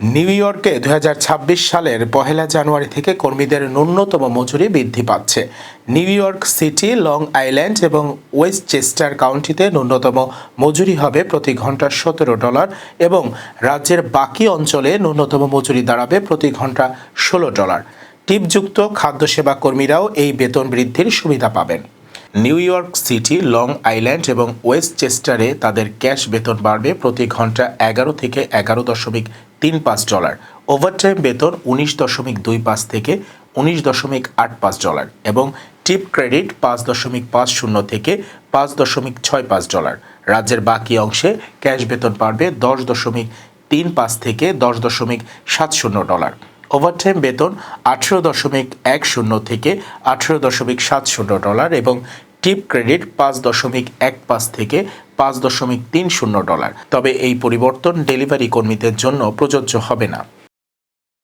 New ইয়র্কে দু হাজার ছাব্বিশ সালের পহেলা জানুয়ারি থেকে কর্মীদের ন্যূনতম মজুরি বৃদ্ধি পাচ্ছে। New York City, Long Island এবং ওয়েস্ট চেস্টার কাউন্টিতে ন্যূনতম মজুরি হবে প্রতি ঘণ্টা সতেরো ডলার এবং রাজ্যের বাকি অঞ্চলে ন্যূনতম মজুরি দাঁড়াবে প্রতি ঘণ্টা ষোলো ডলার। টিপযুক্ত খাদ্য সেবা কর্মীরাও এই বেতন বৃদ্ধির সুবিধা পাবেন। New York City, Long Island এবং ওয়েস্ট চেস্টারে তাদের ক্যাশ বেতন বাড়বে প্রতি ঘণ্টা এগারো থেকে এগারো দশমিক তিন পাঁচ ডলার। ওভারটাইম বেতন উনিশ দশমিক দুই পাঁচ থেকে উনিশ দশমিক আট পাঁচ ডলার এবং টিপ ক্রেডিট পাঁচ দশমিক পাঁচ শূন্য থেকে পাঁচ দশমিক ছয় পাঁচ ডলার। রাজ্যের বাকি অংশে ক্যাশ বেতন বাড়বে দশ দশমিক তিন পাঁচ থেকে দশ দশমিক সাত শূন্য ডলার। ওভারটাইম বেতন আঠেরো দশমিক এক শূন্য থেকে আঠেরো দশমিক সাত শূন্য ডলার এবং টিপ ক্রেডিট পাঁচ দশমিক এক পাঁচ থেকে পাঁচ দশমিক তিন শূন্য ডলার। তবে এই পরিবর্তন ডেলিভারি কর্মীদের জন্য প্রযোজ্য হবে না।